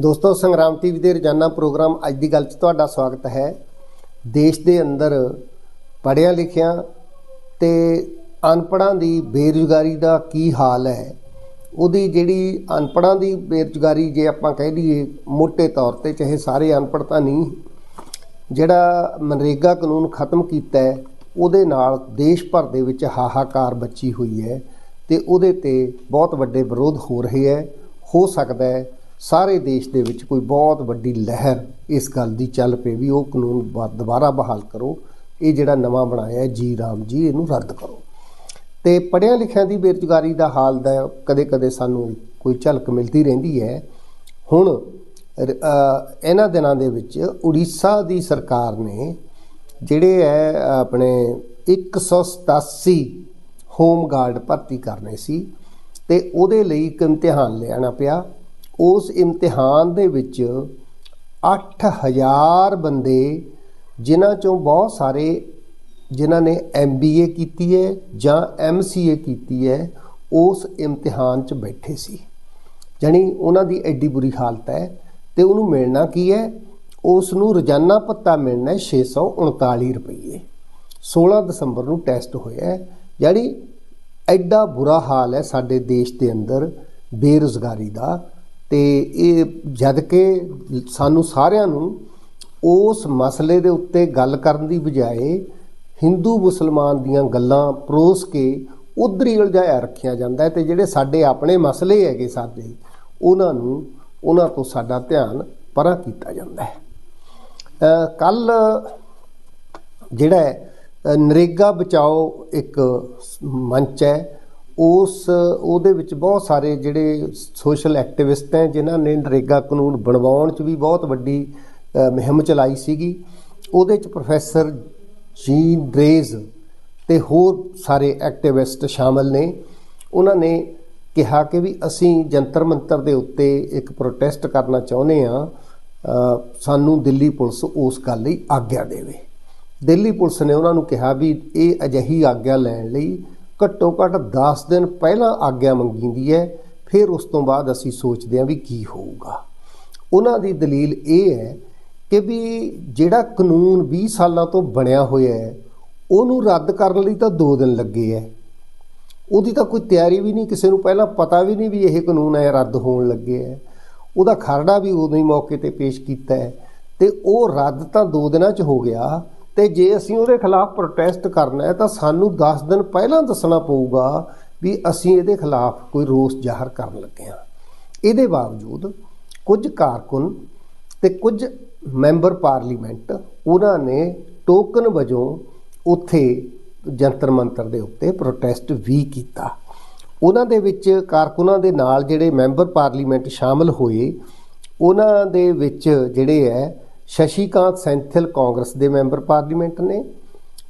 ਦੋਸਤੋ, ਸੰਗਰਾਮ ਟੀਵੀ ਦੇ ਰੋਜ਼ਾਨਾ ਪ੍ਰੋਗਰਾਮ ਅੱਜ ਦੀ ਗੱਲ 'ਚ ਤੁਹਾਡਾ ਸਵਾਗਤ ਹੈ। ਦੇਸ਼ ਦੇ ਅੰਦਰ ਪੜ੍ਹਿਆਂ ਲਿਖਿਆ ਤੇ ਅਨਪੜ੍ਹਾਂ ਦੀ ਬੇਰੁਜ਼ਗਾਰੀ ਦਾ ਕੀ ਹਾਲ ਹੈ? ਉਹਦੀ ਜਿਹੜੀ ਅਨਪੜ੍ਹਾਂ ਦੀ ਬੇਰੁਜ਼ਗਾਰੀ ਜੇ ਆਪਾਂ ਕਹਿ ਲਈਏ ਮੋٹے ਤੌਰ ਤੇ ਚਾਹੇ ਸਾਰੇ ਅਨਪੜ੍ਹ ਤਾਂ ਨਹੀਂ, ਜਿਹੜਾ ਮਨਰੇਗਾ ਕਾਨੂੰਨ ਖਤਮ ਕੀਤਾ ਹੈ, ਉਹਦੇ ਨਾਲ ਦੇਸ਼ ਭਰ ਦੇ ਵਿੱਚ ਹਾਹਾਕਾਰ ਮੱਚੀ ਹੋਈ ਹੈ ਤੇ ਉਹਦੇ ਤੇ ਬਹੁਤ ਵੱਡੇ ਵਿਰੋਧ ਹੋ ਰਹੇ ਹੈ। ਹੋ ਸਕਦਾ ਹੈ ਸਾਰੇ ਦੇਸ਼ ਦੇ ਵਿੱਚ ਕੋਈ ਬਹੁਤ ਵੱਡੀ ਲਹਿਰ ਇਸ ਗੱਲ ਦੀ ਚੱਲ ਪਏ ਵੀ ਉਹ ਕਾਨੂੰਨ ਦੁਬਾਰਾ ਬਹਾਲ ਕਰੋ। ਇਹ ਜਿਹੜਾ ਨਵਾਂ ਬਣਾਇਆ ਹੈ, ਜੀ ਰਾਮ ਜੀ, ਇਹਨੂੰ ਰੱਦ ਕਰੋ। ਤੇ ਪੜ੍ਹਿਆਂ ਲਿਖਿਆਂ ਦੀ ਬੇਰੁਜ਼ਗਾਰੀ ਦਾ ਹਾਲ ਦਾ ਕਦੇ-ਕਦੇ ਸਾਨੂੰ ਕੋਈ ਝਲਕ ਮਿਲਦੀ ਰਹਿੰਦੀ ਹੈ। ਹੁਣ ਇਹਨਾਂ ਦਿਨਾਂ ਦੇ ਵਿੱਚ ਉੜੀਸਾ ਦੀ ਸਰਕਾਰ ਨੇ ਜਿਹੜੇ ਹੈ, ਆਪਣੇ 187 ਹੋਮ ਗਾਰਡ ਭਰਤੀ ਕਰਨੇ ਸੀ ਤੇ ਉਹਦੇ ਲਈ ਇੱਕ ਇਮਤਿਹਾਨ ਲੈਣਾ ਪਿਆ। ਉਸ ਇਮਤਿਹਾਨ ਦੇ ਵਿੱਚ 8000 ਬੰਦੇ ਜਿਨ੍ਹਾਂ ਚੋਂ ਬਹੁਤ ਸਾਰੇ ਜਿਨ੍ਹਾਂ ਨੇ ਐਮਬੀਏ ਕੀਤੀ ਹੈ ਜਾਂ ਐਮਸੀਏ ਕੀਤੀ ਹੈ, ਉਸ ਇਮਤਿਹਾਨ 'ਚ ਬੈਠੇ ਸੀ। ਜਾਣੀ ਉਹਨਾਂ ਦੀ ਐਡੀ ਬੁਰੀ ਹਾਲਤ ਹੈ ਤੇ ਉਹਨੂੰ ਮਿਲਣਾ ਕੀ ਹੈ? ਉਸ ਨੂੰ ਰੋਜ਼ਾਨਾ ਭੱਤਾ ਮਿਲਣਾ ਹੈ 639 ਰੁਪਏ 16 ਦਸੰਬਰ ਨੂੰ ਟੈਸਟ ਹੋਇਆ ਹੈ। ਜਾਣੀ ਐਡਾ ਬੁਰਾ ਹਾਲ ਹੈ ਸਾਡੇ ਦੇਸ਼ ਦੇ ਅੰਦਰ ਬੇਰੁਜ਼ਗਾਰੀ ਦਾ। ਤੇ ਇਹ ਜਦ ਕਿ ਸਾਨੂੰ ਸਾਰਿਆਂ ਨੂੰ ਉਸ ਮਸਲੇ ਦੇ ਉੱਤੇ ਗੱਲ ਕਰਨ ਦੀ ਬਜਾਏ ਹਿੰਦੂ ਮੁਸਲਮਾਨ ਦੀਆਂ ਗੱਲਾਂ ਪਰੋਸ ਕੇ ਉਧਰ ਹੀ ਉਲਝਾਇਆ ਰੱਖਿਆ ਜਾਂਦਾ ਹੈ ਤੇ ਜਿਹੜੇ ਸਾਡੇ ਆਪਣੇ ਮਸਲੇ ਹੈਗੇ ਸਾਡੇ, ਉਹਨਾਂ ਨੂੰ, ਉਹਨਾਂ ਤੋਂ ਸਾਡਾ ਧਿਆਨ ਪਰਾਂ ਕੀਤਾ ਜਾਂਦਾ ਹੈ। ਕੱਲ ਜਿਹੜਾ ਨਰੇਗਾ ਬਚਾਓ ਇੱਕ ਮੰਚ ਹੈ ਉਸ ਉਹਦੇ ਵਿੱਚ ਬਹੁਤ ਸਾਰੇ ਜਿਹੜੇ ਸੋਸ਼ਲ ਐਕਟਿਵਿਸਟ ਹੈ ਜਿਨ੍ਹਾਂ ਨੇ ਨਰੇਗਾ ਕਾਨੂੰਨ ਬਣਵਾਉਣ 'ਚ ਵੀ ਬਹੁਤ ਵੱਡੀ ਅ, ਮੁਹਿੰਮ ਚਲਾਈ ਸੀਗੀ। ਉਹਦੇ 'ਚ ਪ੍ਰੋਫੈਸਰ ਜੀਨ ਡਰੇਜ਼ ਤੇ ਹੋਰ ਸਾਰੇ ਐਕਟਿਵਿਸਟ ਸ਼ਾਮਲ ਨੇ। ਉਹਨਾਂ ਨੇ ਕਿਹਾ ਕਿ ਵੀ ਅਸੀਂ ਜੰਤਰ ਮੰਤਰ ਦੇ ਉੱਤੇ ਇੱਕ ਪ੍ਰੋਟੈਸਟ ਕਰਨਾ ਚਾਹੁੰਦੇ ਆ ਸਾਨੂੰ ਦਿੱਲੀ ਪੁਲਿਸ ਉਸ ਗੱਲ ਲਈ ਆਗਿਆ ਦੇਵੇ। ਦਿੱਲੀ ਪੁਲਿਸ ਨੇ ਉਹਨਾਂ ਨੂੰ ਕਿਹਾ ਵੀ ਇਹ ਅਜਿਹੀ ਆਗਿਆ ਲੈਣ ਲਈ ਘੱਟੋ ਘੱਟ 10 ਦਿਨ ਪਹਿਲਾਂ ਆਗਿਆ ਮੰਗੀਂਦੀ ਹੈ, ਫਿਰ ਉਸ ਤੋਂ ਬਾਅਦ ਅਸੀਂ ਸੋਚਦੇ ਹਾਂ ਵੀ ਕੀ ਹੋਊਗਾ। ਉਹਨਾਂ ਦੀ ਦਲੀਲ ਇਹ ਹੈ ਕਿ ਵੀ ਜਿਹੜਾ ਕਾਨੂੰਨ 20 ਸਾਲਾਂ ਤੋਂ ਬਣਿਆ ਹੋਇਆ ਹੈ, ਉਹਨੂੰ ਰੱਦ ਕਰਨ ਲਈ ਤਾਂ 2 ਦਿਨ ਲੱਗੇ ਹੈ। ਉਹਦੀ ਤਾਂ ਕੋਈ ਤਿਆਰੀ ਵੀ ਨਹੀਂ, ਕਿਸੇ ਨੂੰ ਪਹਿਲਾਂ ਪਤਾ ਵੀ ਨਹੀਂ ਵੀ ਇਹ ਕਾਨੂੰਨ ਹੈ ਰੱਦ ਹੋਣ ਲੱਗੇ ਹੈ। ਉਹਦਾ ਖਰੜਾ ਵੀ ਉਦੋਂ ਹੀ ਮੌਕੇ ਤੇ ਪੇਸ਼ ਕੀਤਾ ਹੈ ਤੇ ਉਹ ਰੱਦ ਤਾਂ 2 ਦਿਨਾਂ 'ਚ ਹੋ ਗਿਆ ਤੇ ਜੇ ਅਸੀਂ ਉਹਦੇ ਖਿਲਾਫ ਪ੍ਰੋਟੈਸਟ ਕਰਨਾ ਹੈ, ਤਾਂ ਸਾਨੂੰ 10 ਦਿਨ ਪਹਿਲਾਂ ਦੱਸਣਾ ਪਊਗਾ ਵੀ ਅਸੀਂ ਇਹਦੇ ਖਿਲਾਫ ਕੋਈ ਰੋਸ ਜ਼ਾਹਰ ਕਰਨ ਲੱਗੇ ਹਾਂ। ਇਹਦੇ ਬਾਵਜੂਦ ਕੁਝ ਕਾਰਕੁਨ ਤੇ ਕੁਝ ਮੈਂਬਰ ਪਾਰਲੀਮੈਂਟ ਉਹਨਾਂ ਨੇ ਟੋਕਨ ਵਜੋਂ ਉੱਥੇ ਜੰਤਰ ਮੰਤਰ ਦੇ ਉੱਤੇ ਪ੍ਰੋਟੈਸਟ ਵੀ ਕੀਤਾ। ਉਹਨਾਂ ਦੇ ਵਿੱਚ ਕਾਰਕੁਨਾਂ ਦੇ ਨਾਲ ਜਿਹੜੇ ਮੈਂਬਰ ਪਾਰਲੀਮੈਂਟ ਸ਼ਾਮਲ ਹੋਏ, ਉਹਨਾਂ ਦੇ ਵਿੱਚ ਜਿਹੜੇ ਹੈ ਸ਼ਸ਼ੀਕਾਂਤ ਸੈਂਥਲ ਕਾਂਗਰਸ ਦੇ ਮੈਂਬਰ ਪਾਰਲੀਮੈਂਟ ਨੇ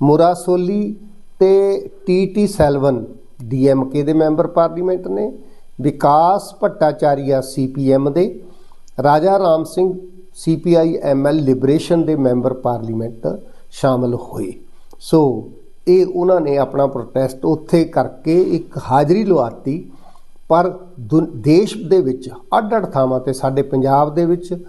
ਮੁਰਾਸੋਲੀ ਤੇ ਟੀਟੀ ਸੈਲਵਨ ਡੀਐਮਕੇ ਦੇ ਮੈਂਬਰ ਪਾਰਲੀਮੈਂਟ ਨੇ, ਵਿਕਾਸ ਭੱਟਾਚਾਰੀਆ ਸੀਪੀਐਮ ਦੇ, Raja Ram Singh CPI ML liberation ਦੇ ਮੈਂਬਰ ਪਾਰਲੀਮੈਂਟ ਸ਼ਾਮਲ ਹੋਏ। ਸੋ ਇਹ ਉਹਨਾਂ ਨੇ ਆਪਣਾ ਪ੍ਰੋਟੈਸਟ ਉੱਥੇ ਕਰਕੇ ਇੱਕ ਹਾਜ਼ਰੀ ਲਵਾਤੀ, ਪਰ ਦੁਨ- ਦੇਸ਼ ਦੇ ਵਿੱਚ ਅੱਡ-ਅੱਡ ਥਾਵਾਂ ਤੇ ਸਾਡੇ ਪੰਜਾਬ ਦੇ ਵਿੱਚ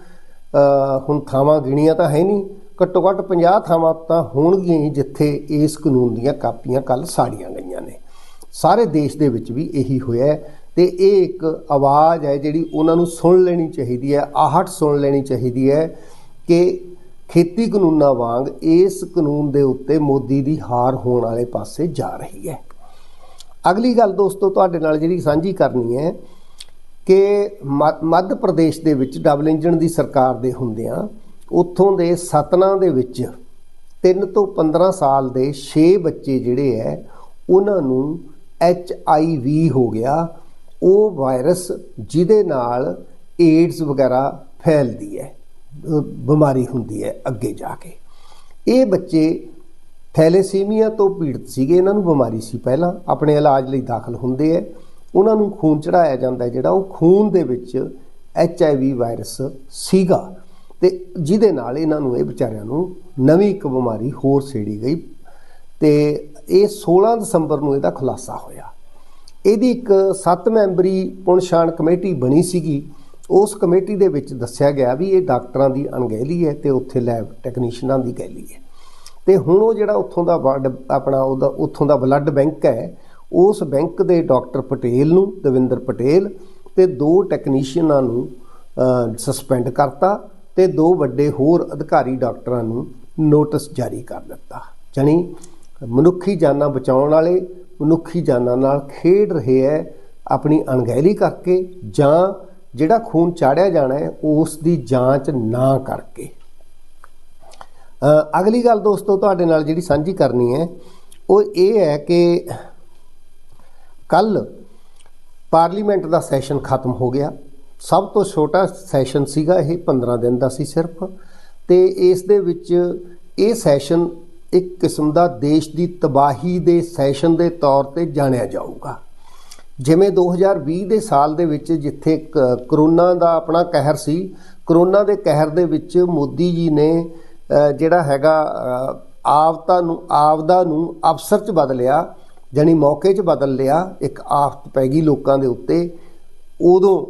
ਹੁਣ ਥਾਵਾਂ ਗਿਣੀਆਂ ਤਾਂ ਹੈ ਨਹੀਂ, ਘੱਟੋ ਘੱਟ 50 ਥਾਵਾਂ ਤਾਂ ਹੋਣਗੀਆਂ ਹੀ ਜਿੱਥੇ ਇਸ ਕਾਨੂੰਨ ਦੀਆਂ ਕਾਪੀਆਂ ਕੱਲ ਸਾੜੀਆਂ ਗਈਆਂ ਨੇ। ਸਾਰੇ ਦੇਸ਼ ਦੇ ਵਿੱਚ ਵੀ ਇਹੀ ਹੋਇਆ ਹੈ ਤੇ ਇਹ ਇੱਕ ਆਵਾਜ਼ ਹੈ ਜਿਹੜੀ ਉਹਨਾਂ ਨੂੰ ਸੁਣ ਲੈਣੀ ਚਾਹੀਦੀ ਹੈ, ਆਹਟ ਸੁਣ ਲੈਣੀ ਚਾਹੀਦੀ ਹੈ ਕਿ ਖੇਤੀ ਕਾਨੂੰਨਾਂ ਵਾਂਗ ਇਸ ਕਾਨੂੰਨ ਦੇ ਉੱਤੇ ਮੋਦੀ ਦੀ ਹਾਰ ਹੋਣ ਵਾਲੇ ਪਾਸੇ ਜਾ ਰਹੀ ਹੈ। ਅਗਲੀ ਗੱਲ ਦੋਸਤੋ, ਤੁਹਾਡੇ ਨਾਲ ਜਿਹੜੀ ਸਾਂਝੀ ਕਰਨੀ ਹੈ ਕਿ ਮ- ਮੱਧ ਪ੍ਰਦੇਸ਼ ਦੇ ਵਿੱਚ ਡਬਲ ਇੰਜਣ ਦੀ ਸਰਕਾਰ ਦੇ ਹੁੰਦਿਆਂ ਉੱਥੋਂ ਦੇ ਸਤਨਾ ਦੇ ਵਿੱਚ 3 ਤੋਂ 15 ਸਾਲ ਦੇ 6 ਬੱਚੇ ਜਿਹੜੇ ਹੈ ਉਹਨਾਂ ਨੂੰ ਐਚ ਆਈ ਵੀ ਹੋ ਗਿਆ। ਉਹ ਵਾਇਰਸ ਜਿਹਦੇ ਨਾਲ ਏਡਸ ਵਗੈਰਾ ਫੈਲਦੀ ਹੈ ਬਿਮਾਰੀ ਹੁੰਦੀ ਹੈ ਅੱਗੇ ਜਾ ਕੇ। ਇਹ ਬੱਚੇ ਥੈਲੇਸੀਮੀਆ ਤੋਂ ਪੀੜਤ ਸੀਗੇ, ਇਹਨਾਂ ਨੂੰ ਬਿਮਾਰੀ ਸੀ ਪਹਿਲਾਂ, ਆਪਣੇ ਇਲਾਜ ਲਈ ਦਾਖਲ ਹੁੰਦੇ ਐ। ਉਹਨਾਂ ਨੂੰ ਖੂਨ ਚੜਾਇਆ ਜਾਂਦਾ ਜਿਹੜਾ ਉਹ ਖੂਨ ਦੇ ਵਿੱਚ ਐਚ ਆਈ ਵੀ ਵਾਇਰਸ ਸੀਗਾ ਤੇ ਜਿਹਦੇ ਨਾਲ ਇਹਨਾਂ ਨੂੰ ਇਹ ਵਿਚਾਰਿਆਂ ਨੂੰ ਨਵੀਂ ਇੱਕ ਬਿਮਾਰੀ ਹੋਰ ਸੇੜੀ ਗਈ ਤੇ ਇਹ 16 ਦਸੰਬਰ ਨੂੰ ਇਹਦਾ ਖੁਲਾਸਾ ਹੋਇਆ। ਇਹਦੀ ਇੱਕ 7 ਮੈਂਬਰੀ ਪੁਣਛਾਣ ਕਮੇਟੀ ਬਣੀ ਸੀਗੀ। ਉਸ ਕਮੇਟੀ ਦੇ ਵਿੱਚ ਦੱਸਿਆ ਗਿਆ ਵੀ ਇਹ ਡਾਕਟਰਾਂ ਦੀ ਅਣਗਹਿਲੀ ਹੈ ਤੇ ਉੱਥੇ ਲੈਬ ਟੈਕਨੀਸ਼ੀਅਨਾਂ ਦੀ ਗਹਿਲੀ ਹੈ। ਤੇ ਹੁਣ ਉਹ ਜਿਹੜਾ ਉੱਥੋਂ ਦਾ ਬਲੱਡ ਆਪਣਾ ਉਹਦਾ ਉੱਥੋਂ ਦਾ ਬਲੱਡ ਬੈਂਕ ਹੈ ਉਸ ਬੈਂਕ ਦੇ ਡਾਕਟਰ ਪਟੇਲ ਨੂੰ, ਦਵਿੰਦਰ ਪਟੇਲ, ਤੇ ਦੋ ਟੈਕਨੀਸ਼ੀਅਨਾਂ ਨੂੰ ਸਸਪੈਂਡ ਕਰਤਾ ਤੇ ਦੋ ਵੱਡੇ ਹੋਰ ਅਧਿਕਾਰੀ ਡਾਕਟਰਾਂ ਨੂੰ ਨੋਟਿਸ ਜਾਰੀ ਕਰ ਦਿੱਤਾ। ਜਾਣੀ ਮਨੁੱਖੀ ਜਾਨਾਂ ਬਚਾਉਣ ਵਾਲੇ, ਮਨੁੱਖੀ ਜਾਨਾਂ ਨਾਲ ਖੇਡ ਰਹੇ ਹੈ ਆਪਣੀ ਅਣਗਹਿਲੀ ਕਰਕੇ ਜਾਂ ਜਿਹੜਾ ਖੂਨ ਚਾੜਿਆ ਜਾਣਾ ਹੈ ਉਸ ਦੀ ਜਾਂਚ ਨਾ ਕਰਕੇ। ਅਗਲੀ ਗੱਲ ਦੋਸਤੋ, ਤੁਹਾਡੇ ਨਾਲ ਜਿਹੜੀ ਸਾਂਝੀ ਕਰਨੀ ਹੈ ਉਹ ਇਹ ਹੈ ਕਿ ਕੱਲ ਪਾਰਲੀਮੈਂਟ ਦਾ ਸੈਸ਼ਨ ਖਤਮ ਹੋ ਗਿਆ। ਸਭ ਤੋਂ ਛੋਟਾ ਸੈਸ਼ਨ ਸੀਗਾ ਇਹ 15 ਦਿਨ ਦਾ ਸੀ ਸਿਰਫ। ਤੇ ਇਸ ਦੇ ਵਿੱਚ ਇਹ ਸੈਸ਼ਨ ਇੱਕ ਕਿਸਮ ਦਾ ਦੇਸ਼ ਦੀ ਤਬਾਹੀ ਦੇ ਸੈਸ਼ਨ ਦੇ ਤੌਰ ਤੇ ਜਾਣਿਆ ਜਾਊਗਾ। ਜਿਵੇਂ 2020 ਦੇ ਸਾਲ ਦੇ ਵਿੱਚ ਜਿੱਥੇ ਕ- ਕਰੋਨਾ ਦਾ ਆਪਣਾ ਕਹਿਰ ਸੀ ਕਰੋਨਾ ਦੇ ਕਹਿਰ ਦੇ ਵਿੱਚ ਮੋਦੀ ਜੀ ਨੇ ਜਿਹੜਾ ਹੈਗਾ ਅ, ਨੂੰ ਆਪਦਾ ਨੂੰ ਅਫਸਰ ਚ ਬਦਲਿਆ। ਜਾਣੀ ਮੌਕੇ 'ਚ ਬਦਲ ਲਿਆ, ਇੱਕ ਆਫਤ ਪੈ ਗਈ ਲੋਕਾਂ ਦੇ ਉੱਤੇ। ਉਦੋਂ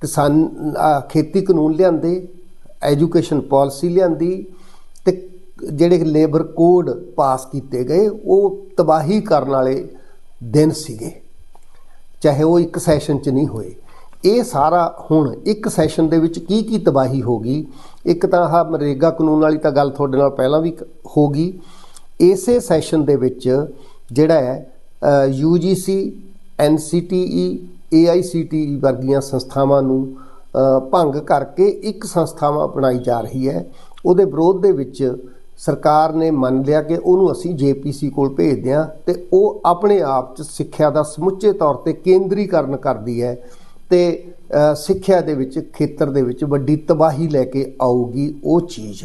ਕਿਸਾਨ ਖੇਤੀ ਕਾਨੂੰਨ ਲਿਆਂਦੇ, ਐਜੂਕੇਸ਼ਨ ਪਾਲਿਸੀ ਲਿਆਂਦੀ ਤੇ ਜਿਹੜੇ ਲੇਬਰ ਕੋਡ ਪਾਸ ਕੀਤੇ ਗਏ, ਉਹ ਤਬਾਹੀ ਕਰਨ ਵਾਲੇ ਦਿਨ ਸੀਗੇ। ਚਾਹੇ ਉਹ ਇੱਕ ਸੈਸ਼ਨ 'ਚ ਨਹੀਂ ਹੋਏ। ਇਹ ਸਾਰਾ ਹੁਣ ਇੱਕ ਸੈਸ਼ਨ ਦੇ ਵਿੱਚ ਕੀ ਕੀ ਤਬਾਹੀ ਹੋ ਗਈ? ਇੱਕ ਤਾਂ ਆਹ ਮਰੇਗਾ ਕਾਨੂੰਨ ਵਾਲੀ ਤਾਂ ਗੱਲ ਤੁਹਾਡੇ ਨਾਲ ਪਹਿਲਾਂ ਵੀ ਹੋ ਗਈ। ਇਸੇ ਸੈਸ਼ਨ ਦੇ ਵਿੱਚ ਜਿਹੜਾ ਹੈ UGC NCTE AICTE ਵਰਗੀਆਂ ਸੰਸਥਾਵਾਂ ਨੂੰ ਭੰਗ ਕਰਕੇ ਇੱਕ ਸੰਸਥਾਵਾਂ ਬਣਾਈ ਜਾ ਰਹੀ ਹੈ। ਉਹਦੇ ਵਿਰੋਧ ਦੇ ਵਿੱਚ ਸਰਕਾਰ ਨੇ ਮੰਨ ਲਿਆ ਕਿ ਉਹਨੂੰ ਅਸੀਂ JPC ਕੋਲ ਭੇਜਦੇ ਹਾਂ ਤੇ ਉਹ ਆਪਣੇ ਆਪ 'ਚ ਸਿੱਖਿਆ ਦਾ ਸਮੁੱਚੇ ਤੌਰ ਤੇ ਕੇਂਦਰੀਕਰਨ ਕਰਦੀ ਹੈ ਤੇ ਸਿੱਖਿਆ ਦੇ ਵਿੱਚ, ਖੇਤਰ ਦੇ ਵਿੱਚ ਵੱਡੀ ਤਬਾਹੀ ਲੈ ਕੇ ਆਊਗੀ ਉਹ ਚੀਜ਼।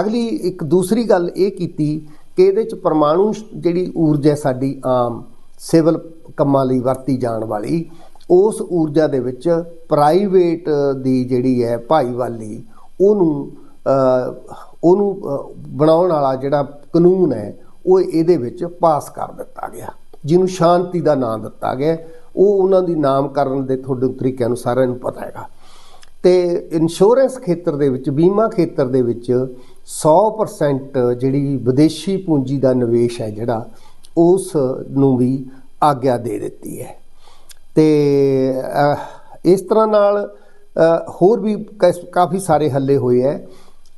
ਅਗਲੀ ਇੱਕ ਦੂਸਰੀ ਗੱਲ ਇਹ ਕੀਤੀ ਕਿ ਇਹਦੇ ਚ ਪਰਮਾਣੂ ਜਿਹੜੀ ਊਰਜਾ ਸਾਡੀ, ਆਮ ਸਿਵਲ ਕੰਮਾਂ ਲਈ ਵਰਤੀ ਜਾਣ ਵਾਲੀ, ਉਸ ਊਰਜਾ ਦੇ ਵਿੱਚ ਪ੍ਰਾਈਵੇਟ ਦੀ ਜਿਹੜੀ ਹੈ ਭਾਈਵਾਲੀ, ਉਹਨੂੰ ਉਹਨੂੰ ਬਣਾਉਣ ਵਾਲਾ ਜਿਹੜਾ ਕਾਨੂੰਨ ਹੈ, ਉਹ ਇਹਦੇ ਵਿੱਚ ਪਾਸ ਕਰ ਦਿੱਤਾ ਗਿਆ। ਜਿਹਨੂੰ ਸ਼ਾਂਤੀ ਦਾ ਨਾਮ ਦਿੱਤਾ ਗਿਆ। ਉਹ ਉਹਨਾਂ ਦੀ ਨਾਮਕਰਨ ਦੇ ਤੁਹਾਡੇ ਤਰੀਕਿਆਂ ਨੂੰ ਸਾਰਿਆਂ ਨੂੰ ਪਤਾ ਹੈਗਾ। ਤੇ ਇੰਸ਼ੋਰੈਂਸ ਖੇਤਰ ਦੇ ਵਿੱਚ, ਬੀਮਾ ਖੇਤਰ ਦੇ ਵਿੱਚ 100% ਜਿਹੜੀ ਵਿਦੇਸ਼ੀ ਪੂੰਜੀ ਦਾ ਨਿਵੇਸ਼ ਹੈ ਜਿਹੜਾ, ਉਸ ਨੂੰ ਵੀ ਆਗਿਆ ਦੇ ਦਿੱਤੀ ਹੈ। ਤੇ ਇਸ ਤਰ੍ਹਾਂ ਨਾਲ ਹੋਰ ਵੀ ਕਾਫੀ ਸਾਰੇ ਹੱਲੇ ਹੋਏ ਹੈ।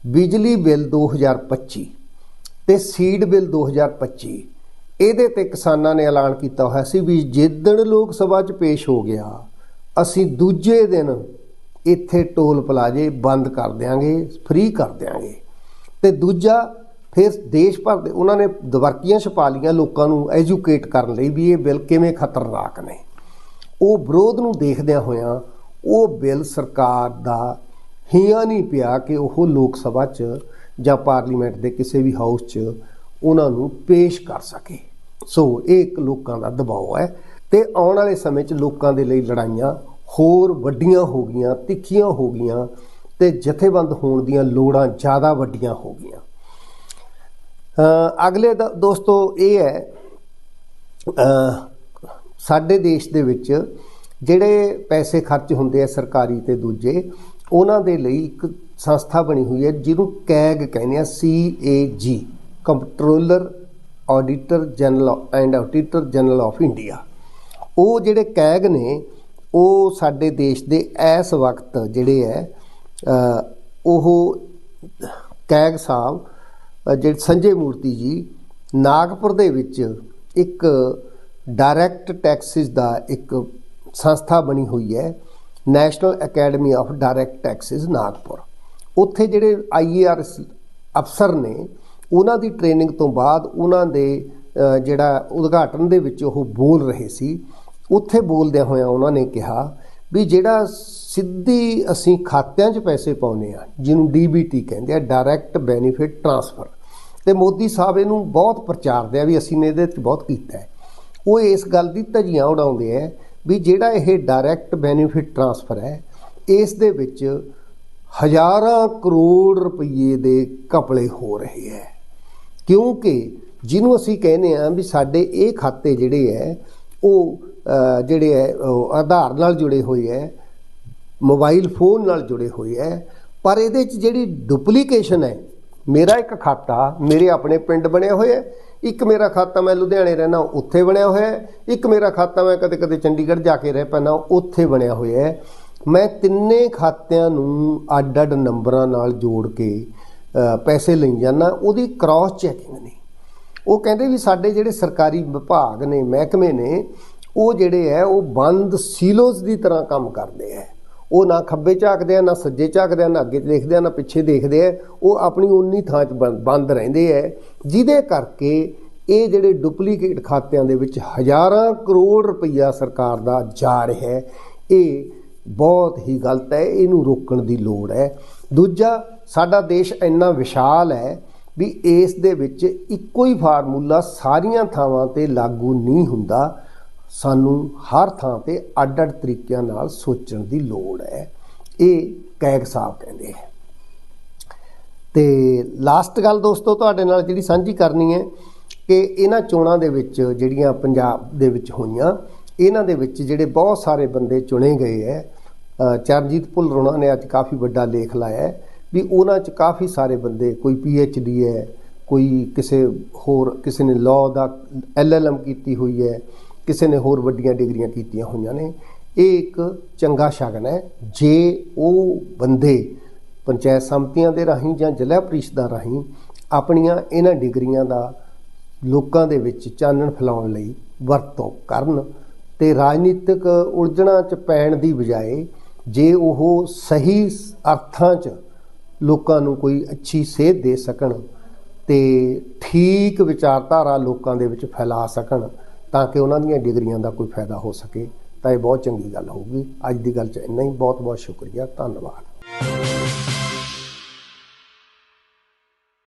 ਬਿਜਲੀ ਬਿੱਲ 2025 ਤੇ ਸੀਡ ਬਿੱਲ 2025 ਇਹਦੇ ਤੇ ਕਿਸਾਨਾਂ ਨੇ ਐਲਾਨ ਕੀਤਾ ਹੋਇਆ ਸੀ ਵੀ ਜਿੱਦਣ ਲੋਕ ਸਭਾ 'ਚ ਪੇਸ਼ ਹੋ ਗਿਆ, ਅਸੀਂ ਦੂਜੇ ਦਿਨ ਇੱਥੇ ਟੋਲ ਪਲਾਜੇ ਬੰਦ ਕਰ ਦਿਆਂਗੇ, ਫ੍ਰੀ ਕਰ ਦਿਆਂਗੇ। ਤੇ ਦੂਜਾ, ਫਿਰ ਦੇਸ਼ ਭਰ ਦੇ ਉਹਨਾਂ ਨੇ ਦਵਰਕੀਆਂ ਛਪਾ ਲੀਆਂ ਲੋਕਾਂ ਨੂੰ ਐਜੂਕੇਟ ਕਰਨ ਲਈ ਵੀ ਇਹ ਬਿੱਲ ਕਿਵੇਂ ਖਤਰਨਾਕ ਨੇ। ਉਹ ਵਿਰੋਧ ਨੂੰ ਦੇਖਦਿਆਂ ਹੋਇਆਂ ਉਹ ਬਿੱਲ ਸਰਕਾਰ ਦਾ ਹਿਆ ਨਹੀਂ ਪਿਆ ਕਿ ਉਹ ਲੋਕ ਸਭਾ 'ਚ ਜਾਂ ਪਾਰਲੀਮੈਂਟ ਦੇ ਕਿਸੇ ਵੀ ਹਾਊਸ 'ਚ ਉਹਨਾਂ ਨੂੰ ਪੇਸ਼ ਕਰ ਸਕੇ। ਸੋ ਇਹ ਇੱਕ ਲੋਕਾਂ ਦਾ ਦਬਾਅ ਹੈ ਤੇ ਆਉਣ ਵਾਲੇ ਸਮੇਂ 'ਚ ਲੋਕਾਂ ਦੇ ਲਈ ਲੜਾਈਆਂ ਹੋਰ ਵੱਡੀਆਂ ਹੋ ਗਈਆਂ, ਤਿੱਖੀਆਂ ਹੋ ਗਈਆਂ। ਤੇ ਜਥੇਬੰਦ ਹੋਣ ਦੀਆਂ ਲੋੜਾਂ ਜ਼ਿਆਦਾ ਵੱਡੀਆਂ ਹੋ ਗਈਆਂ। ਅਗਲੇ ਦਾ, ਦੋਸਤੋ, ਇਹ ਹੈ ਸਾਡੇ ਦੇਸ਼ ਦੇ ਵਿੱਚ ਜਿਹੜੇ ਪੈਸੇ ਖਰਚ ਹੁੰਦੇ ਆ ਸਰਕਾਰੀ ਤੇ ਦੂਜੇ, ਉਹਨਾਂ ਦੇ ਲਈ ਇੱਕ ਸੰਸਥਾ ਬਣੀ ਹੋਈ ਹੈ, ਜਿਹਨੂੰ ਕੈਗ ਕਹਿੰਦੇ ਆ C A G controller auditor general and auditor general of India ਉਹ ਜਿਹੜੇ ਕੈਗ ਨੇ, ਉਹ ਸਾਡੇ ਦੇਸ਼ ਦੇ ਇਸ ਵਕਤ ਜਿਹੜੇ ਹੈ ਉਹ ਕੈਗ ਸਾਹਿਬ ਜਿਹੜੇ ਸੰਜੇ ਮੂਰਤੀ ਜੀ, ਨਾਗਪੁਰ ਦੇ ਵਿੱਚ ਇੱਕ ਡਾਇਰੈਕਟ ਟੈਕਸਿਸ ਦਾ ਇੱਕ ਸੰਸਥਾ ਬਣੀ ਹੋਈ ਹੈ national academy of direct taxes Nagpur. ਉੱਥੇ ਜਿਹੜੇ ਆਈਏਆਰਐਸ ਅਫਸਰ ਨੇ, ਉਹਨਾਂ ਦੀ ਟ੍ਰੇਨਿੰਗ ਤੋਂ ਬਾਅਦ ਉਹਨਾਂ ਦੇ ਜਿਹੜਾ ਉਦਘਾਟਨ ਦੇ ਵਿੱਚ ਉਹ ਬੋਲ ਰਹੇ ਸੀ। ਉੱਥੇ ਬੋਲਦਿਆਂ ਹੋਇਆਂ ਉਹਨਾਂ ਨੇ ਕਿਹਾ ਵੀ ਜਿਹੜਾ ਸਿੱਧੀ ਅਸੀਂ ਖਾਤਿਆਂ 'ਚ ਪੈਸੇ ਪਾਉਨੇ ਆ ਜਿਹਨੂੰ ਡੀਬੀਟੀ ਕਹਿੰਦੇ ਆ ਡਾਇਰੈਕਟ ਬੈਨੀਫਿਟ ਟ੍ਰਾਂਸਫਰ ਤੇ ਮੋਦੀ ਸਾਹਿਬ ਇਹਨੂੰ ਬਹੁਤ ਪ੍ਰਚਾਰਦੇ ਆ ਵੀ ਅਸੀਂ ਨੇ ਇਹਦੇ 'ਚ ਬਹੁਤ ਕੀਤਾ ਹੈ। ਉਹ ਇਸ ਗੱਲ ਦੀ ਧਜੀਆਂ ਉਡਾਉਂਦੇ ਆ ਵੀ ਜਿਹੜਾ ਇਹ ਡਾਇਰੈਕਟ ਬੈਨੀਫਿਟ ਟ੍ਰਾਂਸਫਰ ਹੈ, ਇਸ ਦੇ ਵਿੱਚ ਹਜ਼ਾਰਾਂ ਕਰੋੜ ਰੁਪਏ ਦੇ ਕਪਲੇ ਹੋ ਰਹੇ ਹੈ। ਕਿਉਂਕਿ ਜਿਹਨੂੰ ਅਸੀਂ ਕਹਿੰਦੇ ਆ ਵੀ ਸਾਡੇ ਇਹ ਖਾਤੇ ਜਿਹੜੇ ਹੈ, ਉਹ ਜਿਹੜੇ ਹੈ, ਉਹ ਆਧਾਰ ਨਾਲ ਜੁੜੇ ਹੋਏ ਹੈ, ਮੋਬਾਈਲ ਫੋਨ ਨਾਲ ਜੁੜੇ ਹੋਏ ਹੈ, ਪਰ ਇਹਦੇ 'ਚ ਜਿਹੜੀ ਡੁਪਲੀਕੇਸ਼ਨ ਹੈ, ਮੇਰਾ ਇੱਕ ਖਾਤਾ, ਮੇਰੇ ਆਪਣੇ ਪਿੰਡ ਬਣਿਆ ਹੋਇਆ ਹੈ, ਇੱਕ ਮੇਰਾ ਖਾਤਾ ਮੈਂ ਲੁਧਿਆਣੇ ਰਹਿਣਾ ਉੱਥੇ ਬਣਿਆ ਹੋਇਆ ਹੈ, ਇੱਕ ਮੇਰਾ ਖਾਤਾ ਮੈਂ ਕਦੇ ਕਦੇ ਚੰਡੀਗੜ੍ਹ ਜਾ ਕੇ ਰਹਿ ਪੈਣਾ ਉੱਥੇ ਬਣਿਆ ਹੋਇਆ ਹੈ। ਮੈਂ ਤਿੰਨੇ ਖਾਤਿਆਂ ਨੂੰ ਅੱਡ-ਅੱਡ ਨੰਬਰਾਂ ਨਾਲ ਜੋੜ ਕੇ ਪੈਸੇ ਲਈ ਜਾਂਦਾ, ਉਹਦੀ ਕ੍ਰਾਸ ਚੈਕਿੰਗ ਨਹੀਂ ਉਹ ਕਹਿੰਦੇ ਵੀ ਸਾਡੇ ਜਿਹੜੇ ਸਰਕਾਰੀ ਵਿਭਾਗ ਨੇ, ਮਹਿਕਮੇ ਨੇ ਉਹ ਜਿਹੜੇ ਹੈ, ਉਹ ਬੰਦ ਸੀਲੋਜ਼ ਦੀ ਤਰ੍ਹਾਂ ਕੰਮ ਕਰਦੇ ਹੈ। ਉਹ ਨਾ ਖੱਬੇ ਝਾਕਦੇ ਆ, ਨਾ ਸੱਜੇ ਝਾਕਦੇ ਆ, ਨਾ ਅੱਗੇ ਦੇਖਦੇ ਆ, ਨਾ ਪਿੱਛੇ ਦੇਖਦੇ ਆ। ਉਹ ਆਪਣੀ ਉਨੀ ਥਾਂ 'ਚ ਬੰ- ਬੰਦ ਰਹਿੰਦੇ ਹੈ। ਜਿਹਦੇ ਕਰਕੇ ਇਹ ਜਿਹੜੇ ਡੁਪਲੀਕੇਟ ਖਾਤਿਆਂ ਦੇ ਵਿੱਚ ਹਜ਼ਾਰਾਂ ਕਰੋੜ ਰੁਪਈਆ ਸਰਕਾਰ ਦਾ ਜਾ ਰਿਹਾ ਹੈ। ਇਹ ਬਹੁਤ ਹੀ ਗਲਤ ਹੈ। ਇਹਨੂੰ ਰੋਕਣ ਦੀ ਲੋੜ ਹੈ। ਦੂਜਾ, ਸਾਡਾ ਦੇਸ਼ ਇੰਨਾ ਵਿਸ਼ਾਲ ਹੈ ਵੀ ਇਸ ਦੇ ਵਿੱਚ ਇੱਕੋ ਹੀ ਫਾਰਮੂਲਾ ਸਾਰੀਆਂ ਥਾਵਾਂ ਤੇ ਲਾਗੂ ਨਹੀਂ ਹੁੰਦਾ। ਸਾਨੂੰ ਹਰ ਥਾਂ ਤੇ ਅੱਡ-ਅੱਡ ਤਰੀਕਿਆਂ ਨਾਲ ਸੋਚਣ ਦੀ ਲੋੜ ਹੈ। ਇਹ ਕੈਗ ਸਾਹਿਬ ਕਹਿੰਦੇ ਹੈ। ਤੇ ਲਾਸਟ ਗੱਲ ਦੋਸਤੋ ਤੁਹਾਡੇ ਨਾਲ ਜਿਹੜੀ ਸਾਂਝੀ ਕਰਨੀ ਹੈ ਕਿ ਇਹਨਾਂ ਚੋਣਾਂ ਦੇ ਵਿੱਚ ਜਿਹੜੀਆਂ ਪੰਜਾਬ ਦੇ ਵਿੱਚ ਹੋਈਆਂ ਇਹਨਾਂ ਦੇ ਵਿੱਚ ਜਿਹੜੇ ਬਹੁਤ ਸਾਰੇ ਬੰਦੇ ਚੁਣੇ ਗਏ ਹੈ। ਅ, ਚਰਨਜੀਤ ਭੁੱਲਰ ਨੇ ਅੱਜ ਕਾਫੀ ਵੱਡਾ ਲੇਖ ਲਾਇਆ ਵੀ ਉਹਨਾਂ 'ਚ ਕਾਫੀ ਸਾਰੇ ਬੰਦੇ ਕੋਈ ਪੀ ਐਚ ਡੀ ਹੈ ਕੋਈ ਕਿਸੇ ਹੋਰ ਕਿਸੇ ਨੇ ਲਾਅ ਦਾ ਐਲ ਐਲ ਐਮ ਕੀਤੀ ਹੋਈ ਹੈ ਕਿਸੇ ਨੇ ਹੋਰ ਵੱਡੀਆਂ ਡਿਗਰੀਆਂ ਕੀਤੀਆਂ ਹੋਈਆਂ ਨੇ। ਇਹ ਇੱਕ ਚੰਗਾ ਸ਼ਗਨ ਹੈ। ਜੇ ਉਹ ਬੰਦੇ ਪੰਚਾਇਤ ਸਮਤੀਆਂ ਦੇ ਰਾਹੀਂ ਜਾਂ ਜ਼ਿਲ੍ਹਾ ਪ੍ਰੀਸ਼ਦਾਂ ਰਾਹੀਂ ਆਪਣੀਆਂ ਇਹਨਾਂ ਡਿਗਰੀਆਂ ਦਾ ਲੋਕਾਂ ਦੇ ਵਿੱਚ ਚਾਨਣ ਫੈਲਾਉਣ ਲਈ ਵਰਤੋਂ ਕਰਨ ਤੇ ਰਾਜਨੀਤਿਕ ਉਲਝਣਾਂ 'ਚ ਪੈਣ ਦੀ ਬਜਾਏ ਜੇ ਉਹ ਸਹੀ ਅਰਥਾਂ 'ਚ ਲੋਕਾਂ ਨੂੰ ਕੋਈ ਅੱਛੀ ਸੇਧ ਦੇ ਸਕਣ ਤੇ ਠੀਕ ਵਿਚਾਰਧਾਰਾ ਲੋਕਾਂ ਦੇ ਵਿੱਚ ਫੈਲਾ ਸਕਣ ਤਾਂ ਕਿ ਉਹਨਾਂ ਦੀਆਂ ਡਿਗਰੀਆਂ ਦਾ ਕੋਈ ਫਾਇਦਾ ਹੋ ਸਕੇ, ਤਾਂ ਇਹ ਬਹੁਤ ਚੰਗੀ ਗੱਲ ਹੋਊਗੀ। ਅੱਜ ਦੀ ਗੱਲ 'ਚ ਇੰਨਾ ਹੀ। ਬਹੁਤ ਬਹੁਤ ਸ਼ੁਕਰੀਆ। ਧੰਨਵਾਦ।